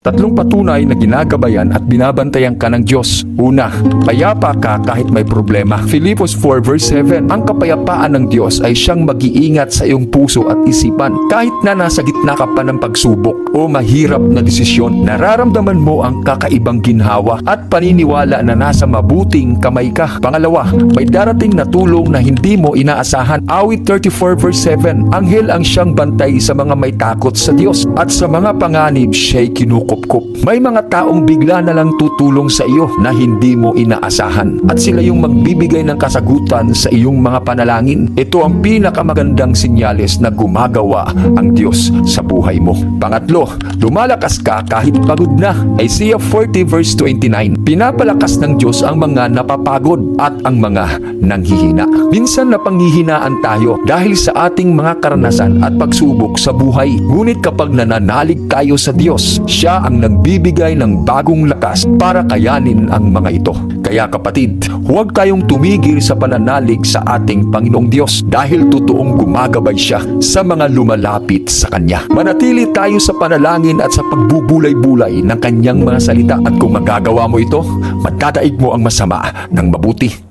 Tatlong patunay na ginagabayan at binabantayan ka ng Diyos. Una, payapa ka kahit may problema. Filipos 4 verse 7 Ang kapayapaan ng Diyos ay siyang mag-iingat sa iyong puso at isipan. Kahit na nasa gitna ka pa ng pagsubok o mahirap na desisyon, nararamdaman mo ang kakaibang ginhawa at paniniwala na nasa mabuting kamay ka. Pangalawa, may darating na tulong na hindi mo inaasahan. Awit 34 verse 7 Anghel ang siyang bantay sa mga may takot sa Diyos at sa mga panganib siya'y kinukupkup. May mga taong bigla na lang tutulong sa iyo na hindi mo inaasahan at sila yung magbibigay ng kasagutan sa iyong mga panalangin. Ito ang pinakamagandang sinyales na gumagawa ang Diyos sa buhay mo. Pangatlo, lumalakas ka kahit pagod na. Isaiah 40 verse 29 Pinapalakas ng Diyos ang mga napapagod at ang mga nanghihina. Minsan napanghihinaan tayo dahil sa ating mga karanasan at pagsubok sa buhay. Ngunit kapag nananalig tayo sa Diyos, siya ang nagbibigay ng bagong lakas para kayanin ang mga ito. Kaya kapatid, huwag tayong tumigil sa pananalig sa ating Panginoong Diyos dahil totoong gumagabay siya sa mga lumalapit sa Kanya. Manatili tayo sa panalangin at sa pagbubulay-bulay ng Kanyang mga salita at kung magagawa mo ito, matataig mo ang masama ng mabuti.